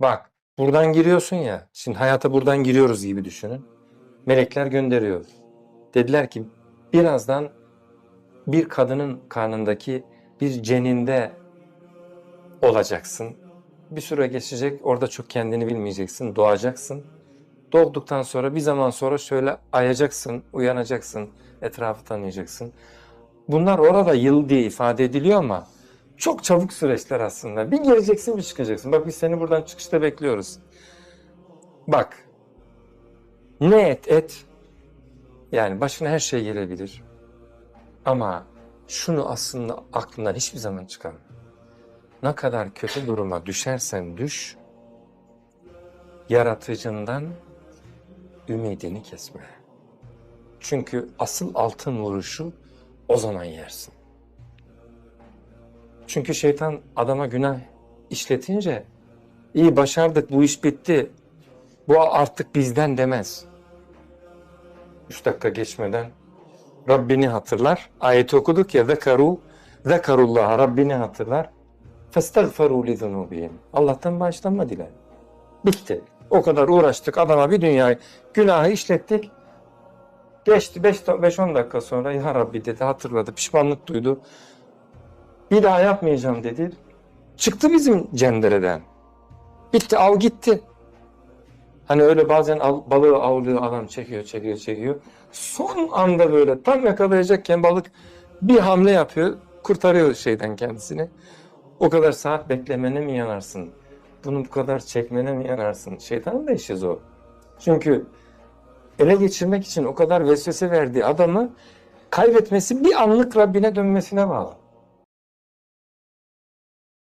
Bak buradan giriyorsun ya. Şimdi hayata buradan giriyoruz gibi düşünün. Melekler gönderiyor. Dediler ki birazdan bir kadının karnındaki bir ceninde olacaksın. Bir süre geçecek. Orada çok kendini bilmeyeceksin. Doğacaksın. Doğduktan sonra bir zaman sonra şöyle ayacaksın, uyanacaksın, etrafı tanıyacaksın. Bunlar orada yıl diye ifade ediliyor ama çok çabuk süreçler aslında. Bir gireceksin bir çıkacaksın. Bak biz seni buradan çıkışta bekliyoruz. Bak. Ne et et. Yani başına her şey gelebilir. Ama şunu aslında aklından hiçbir zaman çıkarma. Ne kadar kötü duruma düşersen düş, yaratıcından ümidini kesme. Çünkü asıl altın vuruşu o zaman yersin. Çünkü şeytan adama günah işletince iyi başardık bu iş bitti. Bu artık bizden demez. Üç dakika geçmeden Rabbini hatırlar. Ayeti okuduk ya zekaru zekarullah Rabbini hatırlar. Festagferu li zunubihim. Allah'tan bağışlanma diler. Bitti. O kadar uğraştık adama bir dünya günahı işlettik. Geçti 5-10 dakika sonra ya Rabbi dedi hatırladı pişmanlık duydu. Bir daha yapmayacağım dedi. Çıktı bizim cendereden. Bitti av gitti. Hani öyle bazen al- balığı avlıyor adam çekiyor çekiyor çekiyor. Son anda böyle tam yakalayacakken balık bir hamle yapıyor kurtarıyor şeyden kendisini. O kadar saat beklemene mi yanarsın? Bunu bu kadar çekmene mi yanarsın? Şeytanın da işi o. Çünkü ele geçirmek için o kadar vesvese verdiği adamı kaybetmesi bir anlık Rabbine dönmesine bağlı.